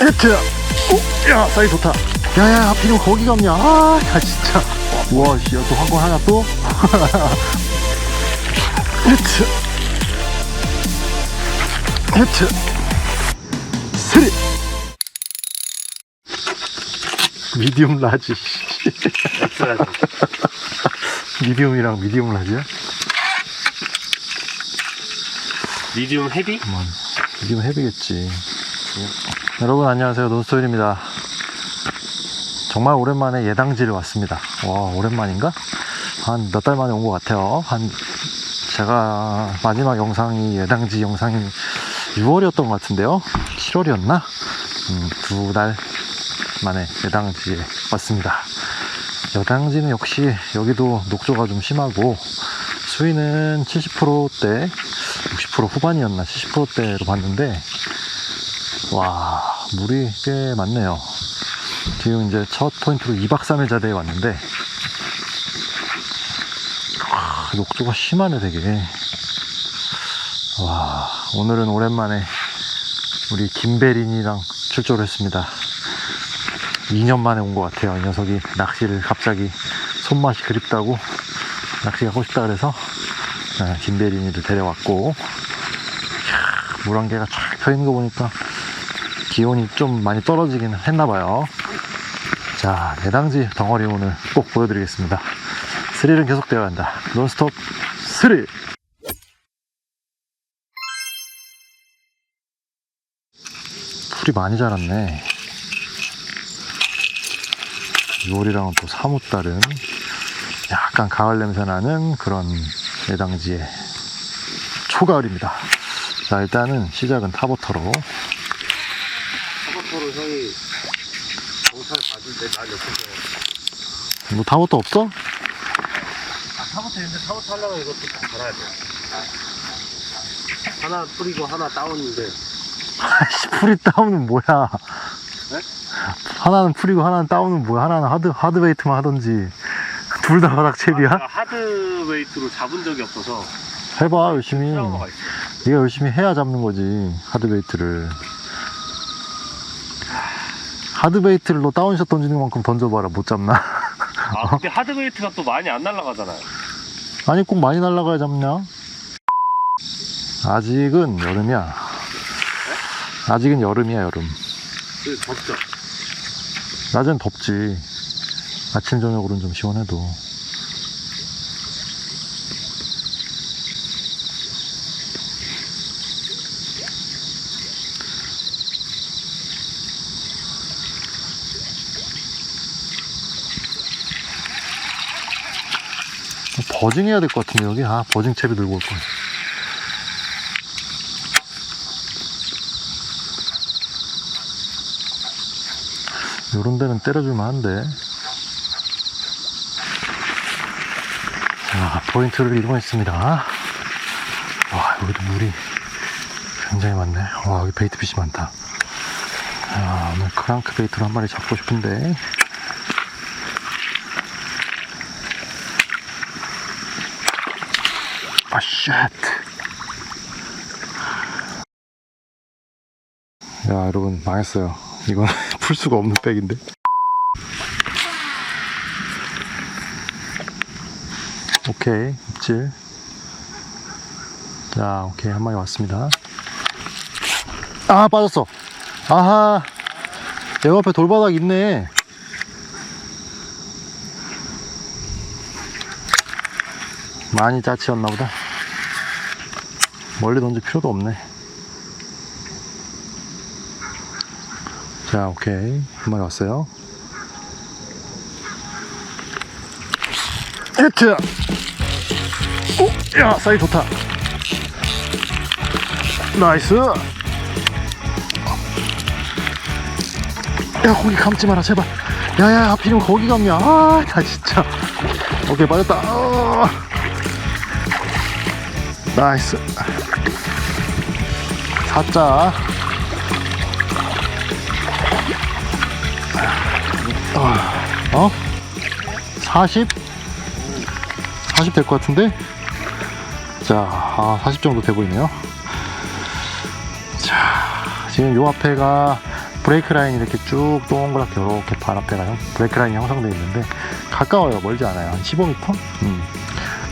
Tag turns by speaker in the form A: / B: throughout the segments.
A: 히트! 오, 야, 사이 좋다. 야, 야, 하필이면 거기 갔냐? 아, 야, 진짜. 우와, 씨, 또한건 하나 또? 히트! 히트! 스리! 미디움 라지. 미디움이랑 미디움 라지야?
B: 미디움 헤비?
A: 그만. 미디움 헤비겠지. 여러분 안녕하세요. 논스토일입니다. 정말 오랜만에 예당지를 왔습니다. 와, 오랜만인가? 한 몇 달 만에 온 것 같아요. 한, 제가 마지막 영상이 예당지 영상이 6월이었던 것 같은데요. 7월이었나? 음, 두달 만에 예당지에 왔습니다. 여당지는 역시 여기도 녹조가 좀 심하고 수위는 70%대, 60% 후반이었나 70%대로 봤는데 와 물이 꽤 많네요. 지금 이제 첫 포인트로 2박 3일 자대에 왔는데 와, 녹조가 심하네 되게. 와 오늘은 오랜만에 우리 김배린이랑 출조를 했습니다. 2년 만에 온 것 같아요. 이 녀석이 낚시를 갑자기 손맛이 그립다고 낚시 가고 싶다 그래서 네, 김배린이를 데려왔고 물안개가 쫙 펴있는 거 보니까 기온이 좀 많이 떨어지긴 했나봐요. 자, 내당지 덩어리 오늘 꼭 보여드리겠습니다. 스릴은 계속되어야 한다. 논스톱 스릴! 풀이 많이 자랐네. 6월이랑은 또 사뭇 다른 약간 가을 냄새 나는 그런 내당지의 초가을입니다. 자, 일단은 시작은 타버터로.
B: 사버터로 형이 정찰 받을 때날 옆에서
A: 뭐 타버터 없어?
B: 아 사버터 있는데 사버터 하려면 이것도 다 갈아야 돼 하나 뿌리고 하나 다운인데
A: 아씨, 풀이 다운은 뭐야?
B: 네?
A: 하나는 풀이고 하나는 다운은 뭐야? 하나는 하드, 하드웨이트만 하던지. 둘 다 바닥 채비야?
B: 아, 하드웨이트로 잡은 적이 없어서
A: 해봐, 열심히.
B: 트라우마가 있어
A: 네가 열심히 해야 잡는 거지, 하드웨이트를. 하드웨이트를 너 다운샷 던지는 만큼 던져봐라, 못 잡나?
B: 아 근데 하드웨이트가 또 많이 안 날아가잖아요
A: 아니, 꼭 많이 날아가야 잡냐? 아직은 여름이야. 아직은 여름이야, 여름.
B: 그 덥죠
A: 낮엔 덥지. 아침, 저녁으로는 좀 시원해도. 버징 해야 될 것 같은데, 여기? 아, 버징 채비 들고 올 거야. 요런 데는 때려줄만 한데. 자, 포인트를 이동했습니다. 와, 여기도 물이 굉장히 많네. 와, 여기 베이트 핏이 많다. 자, 오늘 크랑크 베이트로 한 마리 잡고 싶은데. 쉣. 야, 여러분, 망했어요. 이건 풀 수가 없는 백인데. 오케이, 입질. 자, 오케이, 한 마리 왔습니다. 아, 빠졌어. 아하, 내 앞에 돌바닥 있네. 많이 짜치였나 보다. 멀리 던질 필요도 없네. 자, 오케이. 한 마리 왔어요. 히트! 오! 야, 사이 좋다. 나이스! 야, 거기 감지 마라, 제발. 야, 야, 하필이면 거기 감냐. 아, 나 진짜. 오케이, 빠졌다. 어. 나이스. 사자. 어? 40? 40 될 것 같은데? 자, 아, 40 정도 돼 보이네요. 자, 지금 요 앞에가 브레이크 라인이 이렇게 쭉 동그랗게 이렇게 발 앞에가 형- 브레이크 라인이 형성되어 있는데 가까워요. 멀지 않아요. 한 15m? 음.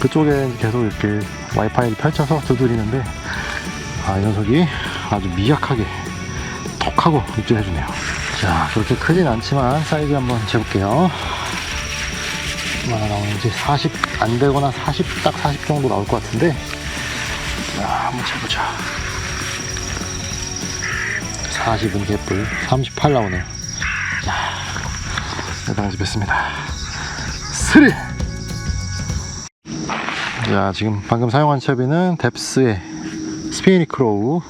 A: 그쪽에 계속 이렇게 와이파이를 펼쳐서 두드리는데 아, 이 녀석이 아주 미약하게 톡하고 입질해주네요. 자, 그렇게 크진 않지만 사이즈 한번 재볼게요. 얼마나 나오는지 40 안 되거나 40, 딱 40 정도 나올 것 같은데. 자, 한번 재보자. 40은 개뿔, 38 나오네요. 자, 내당지 뺐습니다. 스리! 자, 지금 방금 사용한 채비는 뎁스의 스피니 크로우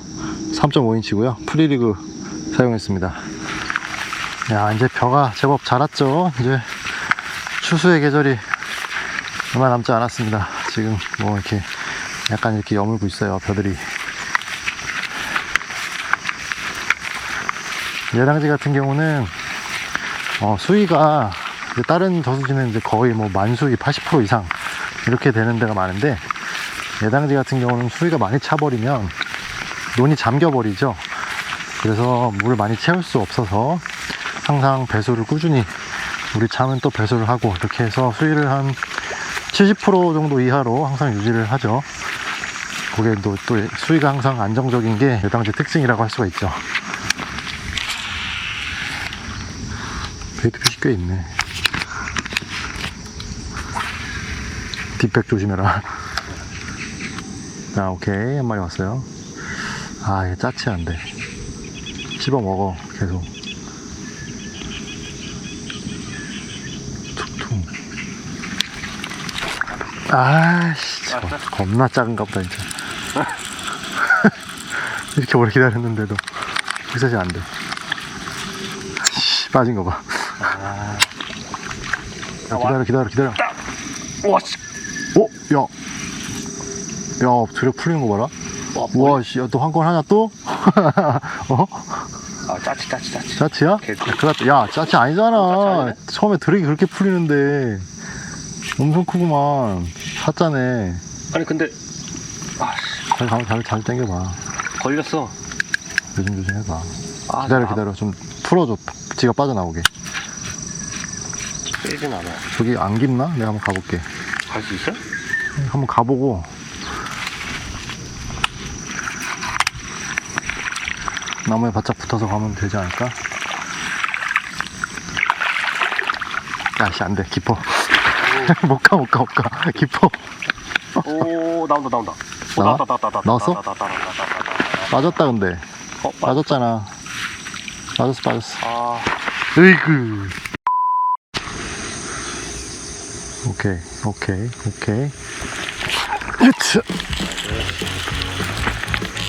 A: 3.5인치고요. 프리리그 사용했습니다. 야, 이제 벼가 제법 자랐죠. 이제 추수의 계절이 얼마 남지 않았습니다. 지금 뭐 이렇게 약간 이렇게 여물고 있어요. 벼들이. 예랑지 같은 경우는 어, 수위가 다른 저수지는 이제 거의 뭐 만수위 80% 이상 이렇게 되는 데가 많은데 예당지 같은 경우는 수위가 많이 차버리면 논이 잠겨버리죠. 그래서 물을 많이 채울 수 없어서 항상 배수를 꾸준히 우리 참은 또 배수를 하고 이렇게 해서 수위를 한 70% 정도 이하로 항상 유지를 하죠. 그게 또, 또 수위가 항상 안정적인 게 예당지 특징이라고 할 수가 있죠. 베이트 표시 꽤 있네. 뒷백 조심해라. 자, 오케이. 한 마리 왔어요. 아, 이게 짜치 안 돼. 씹어 먹어, 계속. 툭툭. 아씨, 참, 겁나 작은가 보다, 진짜. 이렇게 오래 기다렸는데도. 그새지 안 돼. 씨, 빠진 거 봐. 야, 기다려, 기다려, 기다려.
B: 와, 씨.
A: 어? 야. 야, 드랙 풀리는 거 봐라. 우와, 씨, 야, 또 한 건 하냐, 또? 어?
B: 아, 짜치, 짜치, 짜치.
A: 짜치야?
B: 개-
A: 야, 그다 야, 짜치 아니잖아.
B: 짜치 아니네?
A: 처음에 드랙이 그렇게 풀리는데. 엄청 크구만. 사짜네.
B: 아니, 근데, 아, 씨.
A: 잘, 잘, 잘, 잘 당겨봐.
B: 걸렸어.
A: 조심 조심 해봐.
B: 아,
A: 기다려,
B: 나
A: 기다려. 좀 풀어줘. 지가 빠져나오게.
B: 빼진 않아.
A: 저기 안 깊나? 내가 한번 가볼게.
B: 갈 수 있어?
A: 한번 가보고. 나무에 바짝 붙어서 가면 되지 않을까? 야씨 안돼 깊어 못 가 못 가 못 가 깊어
B: 오, 나온다, 나온다. 오,
A: 나와?
B: 나왔다, 나왔다, 나왔다.
A: 나왔어?
B: 나왔다, 나왔다, 나왔다, 나왔다, 나왔다.
A: 빠졌다 근데
B: 어, 빠
A: 빠졌잖아 빠졌어 빠졌어
B: 아,
A: 으이그 오케이 오케이 오케이. 으차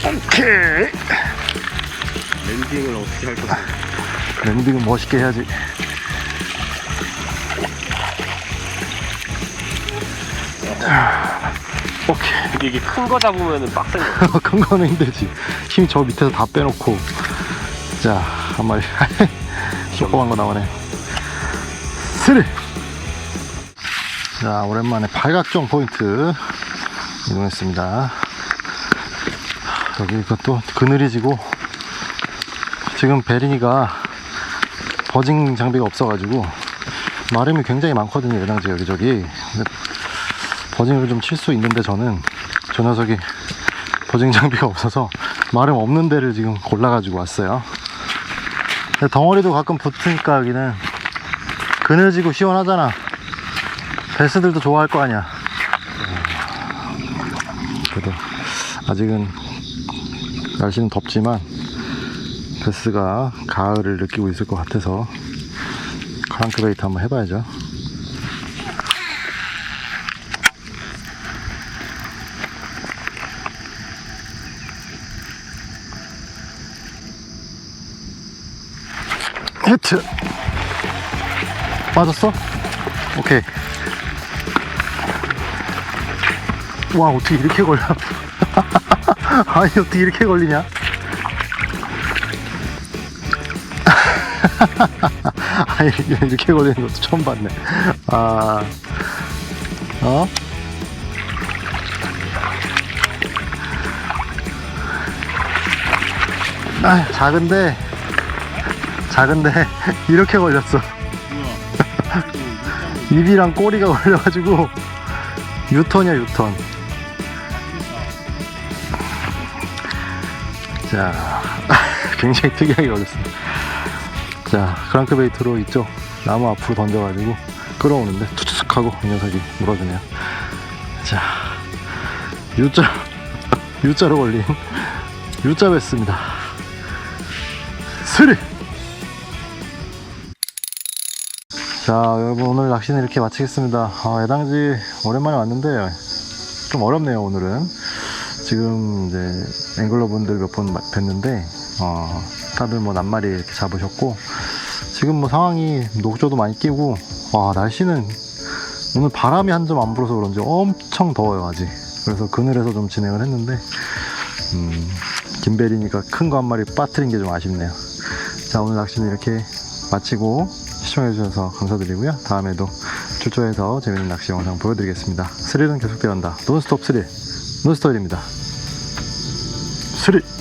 A: 오케이.
B: 랜딩을 어떻게 할 거야?
A: 랜딩은 멋있게 해야지. 오케이.
B: 이게 큰 거 잡으면은 빡센 거.
A: 큰 거는 힘들지. 힘 저 밑에서 다 빼놓고. 자 한 마리. 조그만 거 나오네. 스리 자 오랜만에 팔각정 포인트 이동했습니다 여기 이것도 그늘이 지고 지금 베리니가 버징 장비가 없어가지고 마름이 굉장히 많거든요 예당지 여기저기 버징을 좀 칠 수 있는데 저는 저 녀석이 버징 장비가 없어서 마름 없는 데를 지금 골라가지고 왔어요. 덩어리도 가끔 붙으니까 여기는 그늘지고 시원하잖아. 베스들도 좋아할 거 아니야. 그래도 아직은 날씨는 덥지만 베스가 가을을 느끼고 있을 것 같아서 크랑크베이트 한번 해봐야죠. 히트 빠졌어? 오케이 와 어떻게 이렇게 걸려 아니 어떻게 이렇게 걸리냐 아니 이렇게 걸리는 것도 처음 봤네 아 어? 아 작은데 작은데 이렇게 걸렸어. 입이랑 꼬리가 걸려가지고 유턴이야 유턴. 자, 굉장히 특이하게 걸렸습니다. 자, 크랑크베이트로 이쪽 나무 앞으로 던져가지고 끌어오는데 투툭 하고 이 녀석이 물어주네요. 자, U자, U자로 걸린 U자 뵀습니다. 스리! 자, 여러분 오늘 낚시는 이렇게 마치겠습니다. 아, 애당지 오랜만에 왔는데 좀 어렵네요, 오늘은. 지금 이제 앵글러 분들 몇번 뵀는데, 어, 다들 뭐 낱마리 이렇게 잡으셨고, 지금 뭐 상황이 녹조도 많이 끼고, 와, 날씨는 오늘 바람이 한 점 안 불어서 그런지 엄청 더워요, 아직. 그래서 그늘에서 좀 진행을 했는데, 음, 김베리니까 큰 거 한 마리 빠뜨린 게 좀 아쉽네요. 자, 오늘 낚시는 이렇게 마치고 시청해주셔서 감사드리고요. 다음에도 출조해서 재밌는 낚시 영상 보여드리겠습니다. 스릴은 계속되어 간다. 논스톱 스릴. 논스톱입니다. 스릴.